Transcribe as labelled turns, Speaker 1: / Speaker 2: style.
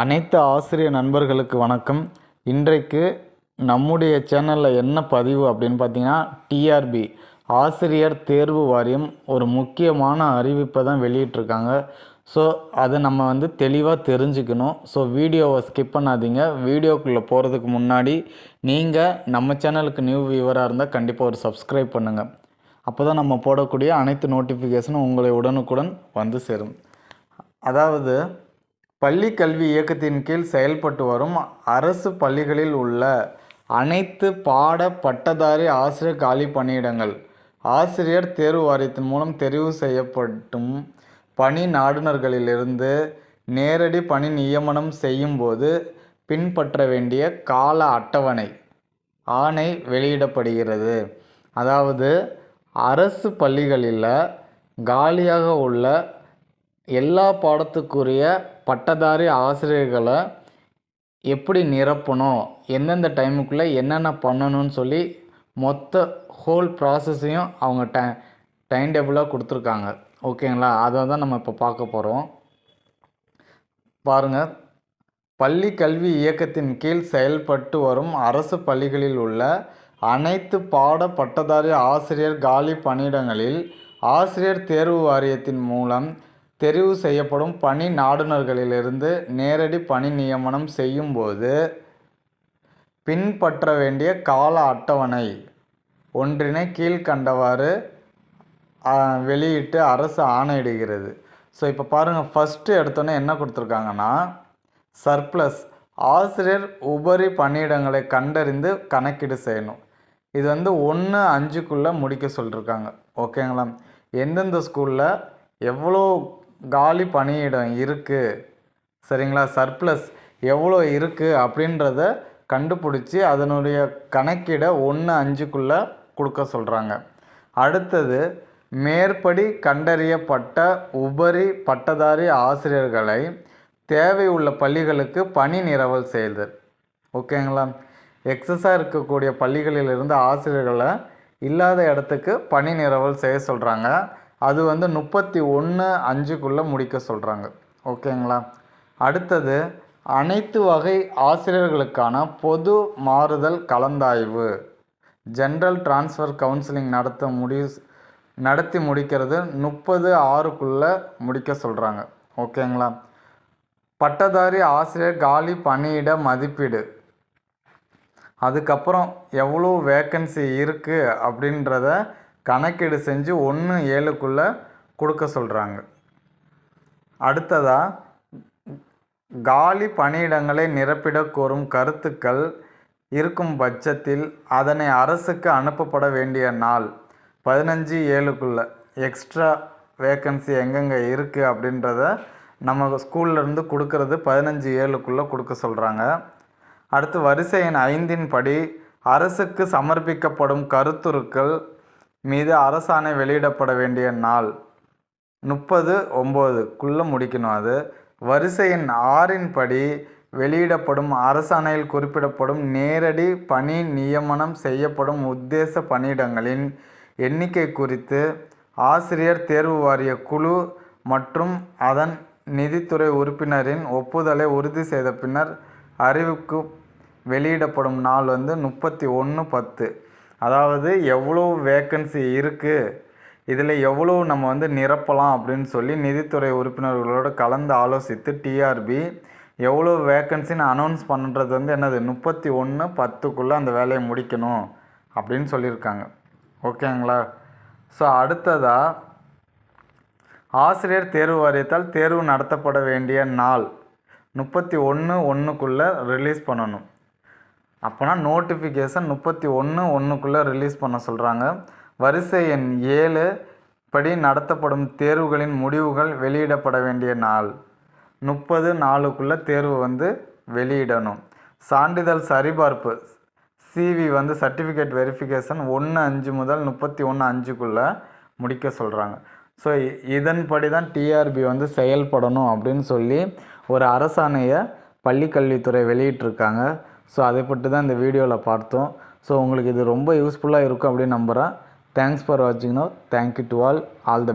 Speaker 1: அனைத்து ஆசிரியர் நண்பர்களுக்கு வணக்கம். இன்றைக்கு நம்முடைய சேனலில் என்ன பதிவு அப்படின்னு பார்த்தீங்கன்னா டிஆர்பி ஆசிரியர் தேர்வு வாரியம் ஒரு முக்கியமான அறிவிப்பை தான் வெளியிட்டிருக்காங்க. ஸோ அதை நம்ம வந்து தெளிவாக தெரிஞ்சுக்கணும். ஸோ வீடியோவை ஸ்கிப் பண்ணாதீங்க. வீடியோக்குள்ளே போகிறதுக்கு முன்னாடி நீங்கள் நம்ம சேனலுக்கு நியூ வியூவராக இருந்தால் கண்டிப்பாக ஒரு சப்ஸ்கிரைப் பண்ணுங்கள் அப்போ தான் நம்ம போடக்கூடிய அனைத்து நோட்டிஃபிகேஷனும் உங்களை உடனுக்குடன் வந்து சேரும். அதாவது பள்ளி கல்வி இயக்கத்தின் கீழ் செயல்பட்டு வரும் அரசு பள்ளிகளில் உள்ள அனைத்து பாட பட்டதாரி ஆசிரியர் காலி பணியிடங்கள். ஆசிரியர் தேர்வு வாரியத்தின் மூலம் தெரிவு செய்யப்பட்டும் பணி நாடுனர்களிலிருந்து நேரடி பணி நியமனம் செய்யும்போது பின்பற்ற வேண்டிய கால அட்டவணை ஆணை வெளியிடப்படுகிறது. அதாவது அரசு பள்ளிகளில் காலியாக உள்ள எல்லா பாடத்துக்குரிய பட்டதாரி ஆசிரியர்களை எப்படி நிரப்பணும்? எந்தெந்த டைமுக்குள்ளே என்னென்ன பண்ணணும்னு சொல்லி மொத்த ஹோல் ப்ராசஸையும் அவங்க டை டைம் டேபிளாக கொடுத்துருக்காங்க. ஓகேங்களா? அதை தான் நம்ம இப்போ பார்க்க போகிறோம் பாருங்கள் பள்ளி கல்வி இயக்கத்தின் கீழ் செயல்பட்டு வரும் அரசு பள்ளிகளில் உள்ள அனைத்து பாட பட்டதாரி ஆசிரியர் காலி பணியிடங்களில் ஆசிரியர் தேர்வு வாரியத்தின் மூலம் தெரிவு செய்யப்படும் பணி நாடுனர்களிலிருந்து நேரடி பணி நியமனம் செய்யும்போது பின்பற்ற வேண்டிய கால அட்டவணை ஒன்றினை கீழ்கண்டவாறு வெளியிட்டு அரசு ஆணையிடுகிறது. ஸோ இப்போ பாருங்கள் ஃபஸ்ட்டு எடுத்தோன்னே என்ன கொடுத்துருக்காங்கன்னா சர்ப்ளஸ் ஆசிரியர் உபரி பணியிடங்களை கண்டறிந்து கணக்கீடு செய்யணும். இது வந்து ஒன்று அஞ்சுக்குள்ளே முடிக்க சொல்லியிருக்காங்க ஓகேங்களா எந்தெந்த ஸ்கூலில் எவ்வளோ காலி பணியிடம் இருக்குது சரிங்களா? சர்ப்ளஸ் எவ்வளோ இருக்குது அப்படின்றத கண்டுபிடிச்சி அதனுடைய கணக்கிட ஒன்று அஞ்சுக்குள்ளே கொடுக்க சொல்கிறாங்க அடுத்தது மேற்படி கண்டறியப்பட்ட உபரி பட்டதாரி ஆசிரியர்களை தேவை உள்ள பள்ளிகளுக்கு பணி நிரவல் செய்தல். ஓகேங்களா? எக்ஸஸாக இருக்கக்கூடிய பள்ளிகளிலிருந்து ஆசிரியர்களை இல்லாத இடத்துக்கு பணி நிரவல் செய்ய சொல்கிறாங்க அது வந்து முப்பத்தி ஒன்று அஞ்சுக்குள்ளே முடிக்க சொல்கிறாங்க ஓகேங்களா? அடுத்தது அனைத்து வகை ஆசிரியர்களுக்கான பொது மாறுதல் கலந்தாய்வு. ஜென்ரல் டிரான்ஸ்ஃபர் கவுன்சிலிங் நடத்த முடிவு நடத்தி முடிக்கிறது முப்பது ஆறுக்குள்ளே முடிக்க சொல்கிறாங்க ஓகேங்களா? பட்டதாரி ஆசிரியர் காலி பணியிட மதிப்பீடு. அதுக்கப்புறம் எவ்வளோ வேக்கன்சி இருக்குது அப்படின்றத கணக்கீடு செஞ்சு ஒன்று ஏழுக்குள்ளே கொடுக்க சொல்கிறாங்க அடுத்ததாக காலி பணியிடங்களை நிரப்பிட கோரும் கருத்துக்கள் இருக்கும் பட்சத்தில் அதனை அரசுக்கு அனுப்பப்பட வேண்டிய நாள் பதினஞ்சு ஏழுக்குள்ளே. எக்ஸ்ட்ரா வேக்கன்சி எங்கெங்கே இருக்குது அப்படின்றத நம்ம ஸ்கூல்லேருந்து கொடுக்கறது பதினஞ்சு ஏழுக்குள்ளே கொடுக்க சொல்கிறாங்க அடுத்து வரிசை எண் ஐந்தின் படி அரசுக்கு சமர்ப்பிக்கப்படும் கருத்துருக்கள் மீது அரசாணை வெளியிடப்பட வேண்டிய நாள். முப்பது ஒம்போதுக்குள்ளே முடிக்கணும் அது. வரிசையின் ஆறின் படி வெளியிடப்படும் அரசாணையில் குறிப்பிடப்படும் நேரடி பணி நியமனம் செய்யப்படும் உத்தேச பணியிடங்களின் எண்ணிக்கை குறித்து ஆசிரியர் தேர்வு வாரிய குழு மற்றும் அதன் நிதித்துறை உறுப்பினரின் ஒப்புதலை உறுதி செய்த பின்னர் அறிவுக்கு வெளியிடப்படும் நாள் வந்து முப்பத்தி ஒன்று பத்து. அதாவது எவ்வளோ வேக்கன்சி இருக்குது இதில் எவ்வளோ நம்ம வந்து நிரப்பலாம் அப்படின்னு சொல்லி நிதித்துறை உறுப்பினர்களோடு கலந்து ஆலோசித்து டிஆர்பி எவ்வளோ வேக்கன்சின்னு அனௌன்ஸ் பண்ணுறது வந்து என்னது முப்பத்தி ஒன்று பத்துக்குள்ளே அந்த வேலையை முடிக்கணும் அப்படின்னு சொல்லியிருக்காங்க. ஓகேங்களா? ஸோ அடுத்ததாக ஆசிரியர் தேர்வு வாரியத்தால் தேர்வு நடத்தப்பட வேண்டிய நாள் முப்பத்தி ஒன்று ஒன்றுக்குள்ளே ரிலீஸ் பண்ணணும். அப்போனா நோட்டிஃபிகேஷன் முப்பத்தி ஒன்று ஒன்றுக்குள்ளே ரிலீஸ் பண்ண சொல்கிறாங்க வரிசை எண் ஏழு படி நடத்தப்படும் தேர்வுகளின் முடிவுகள் வெளியிடப்பட வேண்டிய நாள். முப்பது நாளுக்குள்ளே தேர்வு வந்து வெளியிடணும். சான்றிதழ் சரிபார்ப்பு. சிவி வந்து சர்டிஃபிகேட் வெரிஃபிகேஷன் ஒன்று அஞ்சு முதல் முப்பத்தி ஒன்று அஞ்சுக்குள்ளே முடிக்க சொல்கிறாங்க ஸோ இதன்படி தான் டிஆர்பி வந்து செயல்படணும் அப்படின்னு சொல்லி ஒரு அரசாணையை பள்ளிக்கல்வித்துறை வெளியிட்டிருக்காங்க. ஸோ அதை பற்றி தான் இந்த வீடியோவில் பார்த்தோம். ஸோ உங்களுக்கு இது ரொம்ப யூஸ்ஃபுல்லாக இருக்கும் அப்படின்னு நம்புகிறேன் தேங்க்ஸ் ஃபார் வாட்சிங் no thank you to all all the